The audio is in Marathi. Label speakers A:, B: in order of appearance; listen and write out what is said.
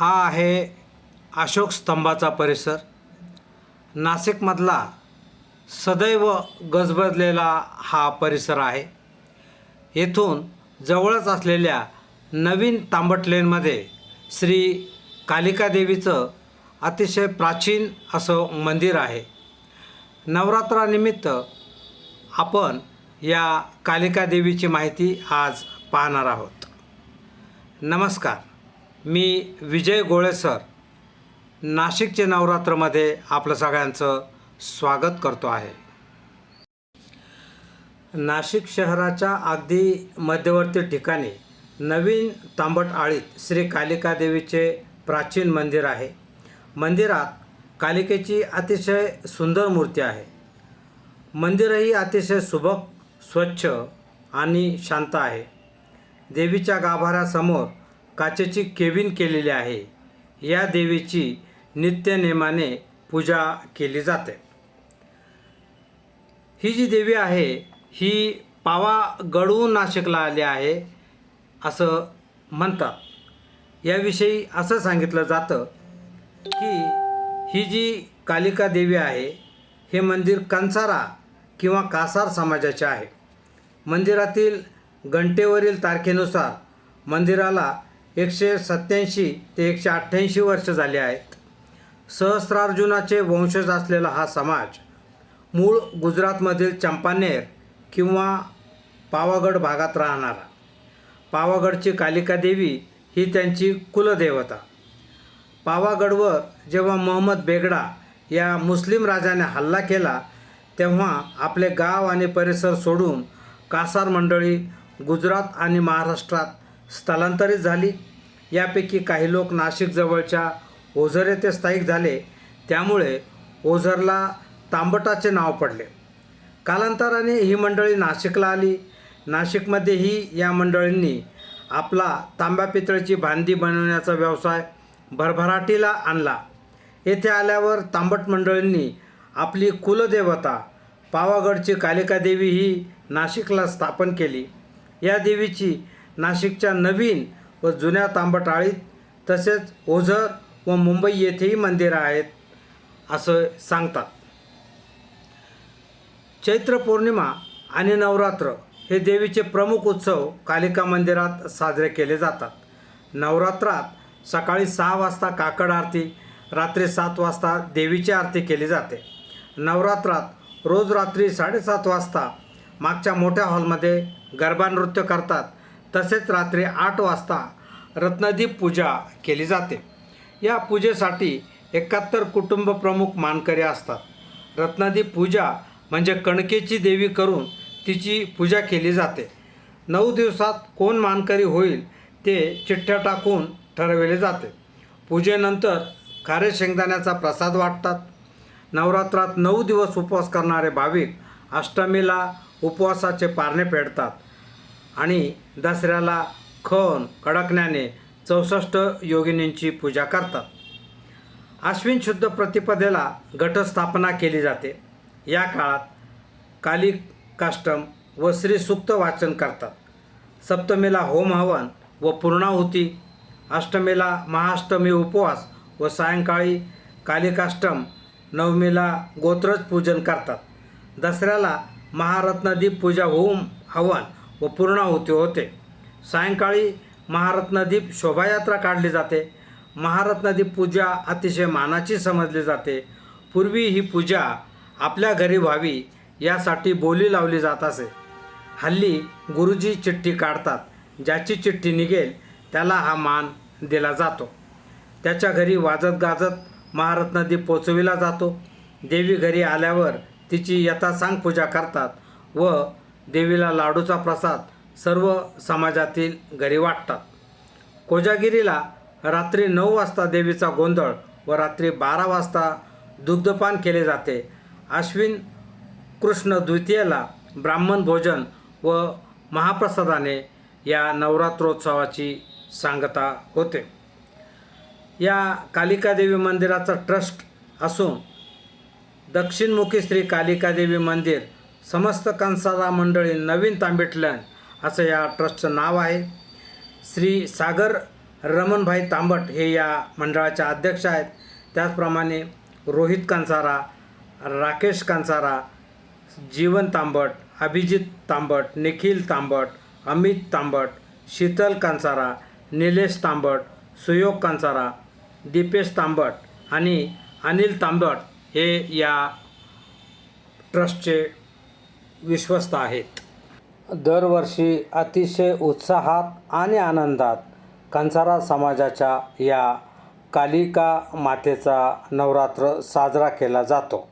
A: हा आहे अशोक स्तंभाचा परिसर. नाशिकमधला सदैव गजबजलेला हा परिसर आहे. येथून जवळच असलेल्या नवीन तांबट लेनमध्ये श्री कालिकादेवीचं अतिशय प्राचीन असं मंदिर आहे. नवरात्रानिमित्त आपण या कालिकादेवीची माहिती आज पाहणार आहोत. नमस्कार. मी विजय गोळे सर. नाशिकचे नवरात्रमध्ये आपलं सगळ्यांचं स्वागत करतो आहे. नाशिक शहराच्या अगदी मध्यवर्ती ठिकाणी नवीन तांबट आळीत श्री कालिका देवीचे प्राचीन मंदिर आहे. मंदिरात कालिकेची अतिशय सुंदर मूर्ती आहे. मंदिरही अतिशय सुबक स्वच्छ आणि शांत आहे. देवीच्या गाभाऱ्यासमोर काचेची केविन केलेली आहे. या देवीची नित्यनेमाने पूजा केली जाते. ही जी देवी आहे ही पावा गडवून नाशिकला आली आहे असं म्हणतात. याविषयी असं सांगितलं जातं की ही जी कालिका देवी आहे हे मंदिर कंसारा किंवा कासार समाजाचे आहे. मंदिरातील घंटेवरील तारखेनुसार मंदिराला एकशे सत्याऐंशी ते एकशे अठ्ठ्याऐंशी वर्ष झाले आहेत. सहस्रार्जुनाचे वंशज असलेला हा समाज मूळ गुजरातमधील चंपानेर किंवा पावागड भागात राहणारा. पावागडची कालिका देवी ही त्यांची कुलदेवता. पावागडवर जेव्हा मोहम्मद बेगडा या मुस्लिम राजाने हल्ला केला तेव्हा आपले गाव आणि परिसर सोडून कासार मंडळी गुजरात आणि महाराष्ट्रात स्थलांतरित झाली. यापैकी काही लोक नाशिकजवळच्या ओझर येथे स्थायिक झाले. त्यामुळे ओझरला तांबटाचे नाव पडले. कालांतराने ही मंडळी नाशिकला आली. नाशिकमध्येही या मंडळींनी आपला तांब्या पितळची भांडी बनवण्याचा व्यवसाय भरभराटीला आणला. येथे आल्यावर तांबट मंडळींनी आपली कुलदेवता पावागडची कालिका देवी ही नाशिकला स्थापन केली. या देवीची नाशिकच्या नवीन व जुन्या तांबटाळीत तसेच ओझर व मुंबई येथेही मंदिरं आहेत असं सांगतात. चैत्र पौर्णिमा आणि नवरात्र हे देवीचे प्रमुख उत्सव कालिका मंदिरात साजरे केले जातात. नवरात्रात सकाळी सहा वाजता काकड आरती रात्री सात वाजता देवीची आरती केली जाते. नवरात्रात रोज रात्री साडेसात वाजता मागच्या मोठ्या हॉलमध्ये गरबा नृत्य करतात तसेच रात्री आठ वाजता रत्नदीप पूजा केली जाते. या पूजेसाठी एकाहत्तर कुटुंब प्रमुख मानकरी असतात. रत्नदीप पूजा म्हणजे कणकेची देवी करून तिची पूजा केली जाते. नऊ दिवसात कोण मानकरी होईल ते चिठ्ठ्या टाकून ठरविले जाते. पूजेनंतर खारे शेंगदाण्याचा प्रसाद वाटतात. नवरात्रात नऊ दिवस उपवास करणारे भाविक अष्टमीला उपवासाचे पारणे फेडतात आणि दसऱ्याला खण कडकण्याने चौसष्ट योगिनींची पूजा करतात. आश्विन शुद्ध प्रतिपदेला घटस्थापना केली जाते. या काळात काली काष्टम व श्रीसूक्त वाचन करतात. सप्तमीला होम हवन व पूर्णाहुती अष्टमीला महाअष्टमी उपवास व सायंकाळी कालिकाष्टम नवमीला गोत्रज पूजन करतात. दसऱ्याला महारत्नदीप पूजा होम हवन व पूर्णाहुती होते सायंकाळी महारत्नदीप शोभायात्रा काढली जाते. महारत्नदीप पूजा अतिशय मानाची समजली जाते. पूर्वी ही पूजा आपल्या घरी व्हावी यासाठी बोली लावली जात असे. हल्ली गुरुजी चिठ्ठी काढतात. ज्याची चिठ्ठी निघेल त्याला हा मान दिला जातो. त्याच्या घरी वाजत गाजत महारत्नदीप पोचविला जातो. देवी घरी आल्यावर तिची यथासांग पूजा करतात व देवीला लाडूचा प्रसाद सर्व समाजातील घरी वाटतात. कोजागिरीला रात्री नऊ वाजता देवीचा गोंधळ व रात्री बारा वाजता दुग्धपान केले जाते. आश्विन कृष्ण द्वितीयेला ब्राह्मण भोजन व महाप्रसादाने या नवरात्रोत्सवाची सांगता होते. या कालिकादेवी मंदिराचा ट्रस्ट असून दक्षिणमुखी श्री कालिकादेवी मंदिर समस्त कंसारा मंडळी नवीन तांबेटलन असं या ट्रस्टचं नाव आहे. श्री सागर रमणभाई तांबट हे या मंडळाचे अध्यक्ष आहेत. त्याचप्रमाणे रोहित कांसारा राकेश कांसारा जीवन तांबट अभिजित तांबट निखिल तांबट अमित तांबट शीतल कांसारा निलेश तांबट सुयोग कांसारा दीपेश तांबट आणि अनिल तांबट हे या ट्रस्टचे विश्वस्त आहेत. दरवर्षी अतिशय उत्साहात आणि आनंदात कंसारा समाजाच्या या कालिका मातेचा नवरात्र साजरा केला जातो.